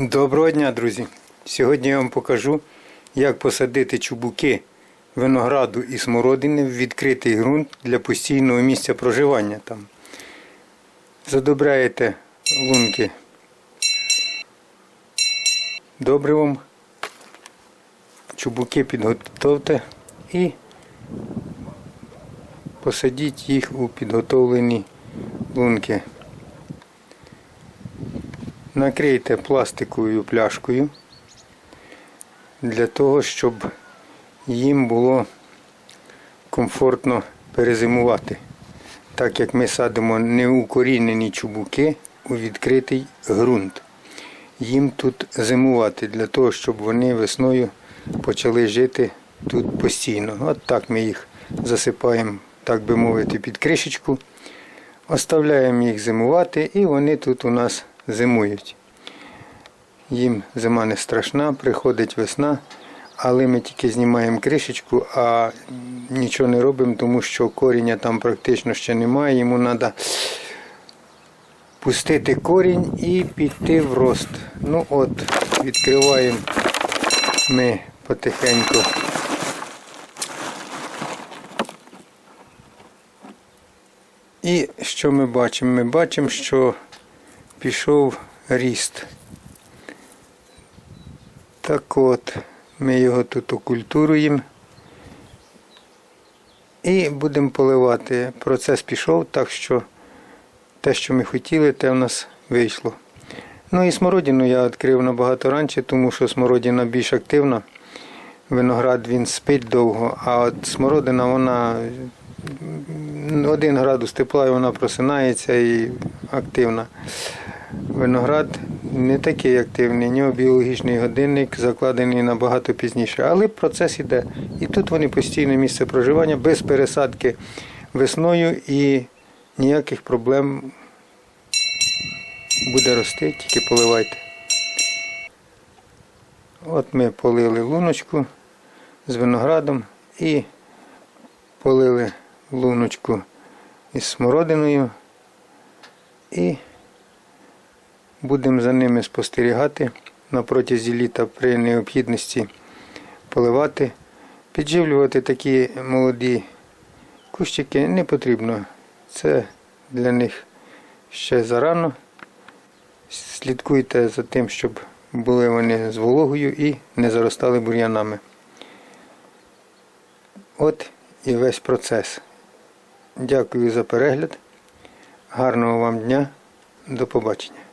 Доброго дня, друзі! Сьогодні я вам покажу, як посадити чубуки винограду і смородини в відкритий ґрунт для постійного місця проживання там. Задобряєте лунки добривом, чубуки підготовте і посадіть їх у підготовлені лунки. Накрийте пластиковою пляшкою для того, щоб їм було комфортно перезимувати. Так як ми садимо неукорінені чубуки у відкритий ґрунт. Їм тут зимувати для того, щоб вони весною почали жити тут постійно. От так ми їх засипаємо, так би мовити, під кришечку. Оставляємо їх зимувати і вони тут у нас зимують. Їм зима не страшна, приходить весна, але ми тільки знімаємо кришечку, а нічого не робимо, тому що коріння там практично ще немає. Йому треба пустити корінь і піти в рост. Ну от, відкриваємо ми потихеньку. І що ми бачимо? Ми бачимо, що пішов ріст. Так от, ми його тут окультуруємо і будемо поливати. Процес пішов, так що те, що ми хотіли, те в нас вийшло. Ну і смородину я відкрив набагато раніше, тому що смородина більш активна. Виноград він спить довго, а от смородина вона один градус тепла і вона просинається і активна. Виноград не такий активний, в нього біологічний годинник закладений набагато пізніше, але процес іде. І тут вони постійне місце проживання без пересадки весною і ніяких проблем буде рости, тільки поливайте. От ми полили луночку з виноградом і полили луночку із смородиною і будемо за ними спостерігати на протязі літа при необхідності поливати. Підживлювати такі молоді кущики не потрібно. Це для них ще зарано. Слідкуйте за тим, щоб були вони з вологою і не заростали бур'янами. От і весь процес. Дякую за перегляд. Гарного вам дня. До побачення.